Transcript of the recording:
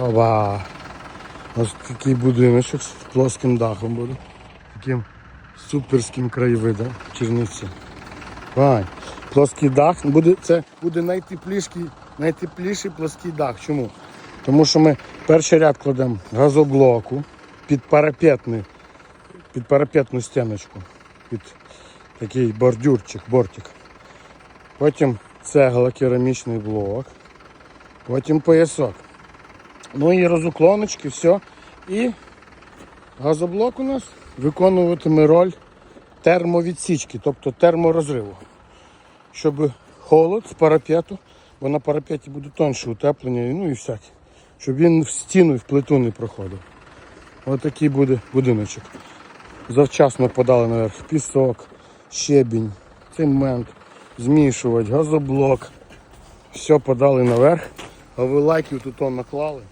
Ова. Ось такий будиночок з плоским дахом буде. Таким суперським краєвидом Чернівці. Вань. Плоский дах буде, це буде найтепліший, найтепліший плоский дах. Чому? Тому що ми перший ряд кладемо газоблоку під парапетний, під парапетну стіночку, під такий бордюрчик, бортик. Потім цегла, керамічний блок, потім поясок. Ну і розуклоночки, все. І газоблок у нас виконуватиме роль термовідсічки, тобто терморозриву. Щоб холод з парапету, бо на парапеті буде тонше утеплення, ну і всяке. Щоб він в стіну і в плиту не проходив. Ось такий буде будиночок. Завчасно подали наверх пісок, щебінь, цемент, змішувач, газоблок. Все подали наверх. А ви лайків тут наклали.